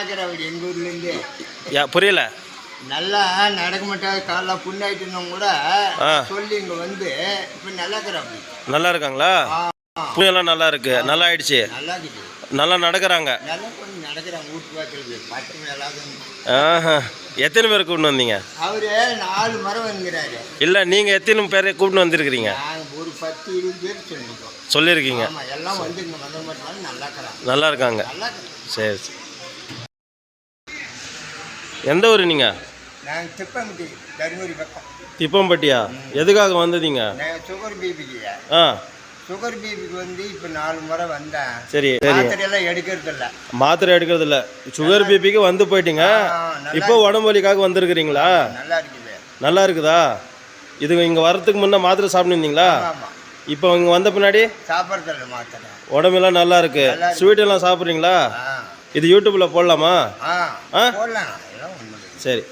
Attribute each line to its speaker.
Speaker 1: அவர் எங்கள் ஊர்லேருந்து.
Speaker 2: யா புரியல.
Speaker 1: நல்லா நடக்க மாட்டாங்க காலைல புண்ணாயிட்டு இருந்தவங்க கூட. சொல்லி இங்கே வந்து இப்போ நல்லா இருக்கிறாப்படி
Speaker 2: நல்லா இருக்காங்களா? புயெல்லாம் நல்லா இருக்கு. நல்லா ஆயிடுச்சு.
Speaker 1: நல்லா
Speaker 2: நடக்கிறாங்க.
Speaker 1: நல்லா கொஞ்சம் நடக்கிறாங்க வீட்டு பார்க்கறது பத்து மேலாக
Speaker 2: ஆஹா. எத்தனை பேர் கூப்பிட்டு வந்தீங்க?
Speaker 1: அவரு நாலு மரம் வந்துக்கிறாரு
Speaker 2: இல்லை நீங்கள் எத்தனை பேரை கூப்பிட்டு வந்திருக்கிறீங்க?
Speaker 1: ஒரு பத்து இருபது பேர் சொல்லிட்டோம்
Speaker 2: சொல்லியிருக்கீங்க.
Speaker 1: எல்லாம் வந்து நல்லா இருக்கிறாங்க.
Speaker 2: இருக்காங்க.
Speaker 1: நல்லா இருக்கிறாங்க
Speaker 2: சரி சரி. எந்த ஊர் நீங்கள்
Speaker 1: நாங்கள் திப்பம்பட்டி தருமபுரி பக்கம்.
Speaker 2: திப்பம்பட்டியா எதுக்காக வந்ததீங்க?
Speaker 1: நான் சுகர் பிபிக்கு
Speaker 2: ஆ.
Speaker 1: சுகர் பிபிக்கு வந்து இப்போ நாலு முறை வந்தேன்.
Speaker 2: சரி சரி.
Speaker 1: மாத்திரையெல்லாம் எடுக்கிறது இல்லை
Speaker 2: மாத்திரை எடுக்கிறது இல்ல சுகர் பிபிக்கு வந்து போயிட்டீங்க. இப்போ உடம்பு வலிக்காக வந்திருக்கிறீங்களா?
Speaker 1: நல்லா இருக்குது.
Speaker 2: நல்லா இருக்குதா? இது இங்கே வரதுக்கு முன்னே மாத்திரை சாப்பிட்டுருந்தீங்களா? இப்போ இங்கே வந்த பின்னாடி?
Speaker 1: சாப்பிட்றதில்ல மாத்திரை.
Speaker 2: உடம்பெல்லாம் நல்லா இருக்கு. ஸ்வீட் எல்லாம் சாப்பிட்றீங்களா? இது யூடியூப்ல போடலாமா?
Speaker 1: போடலாம்.
Speaker 2: சரி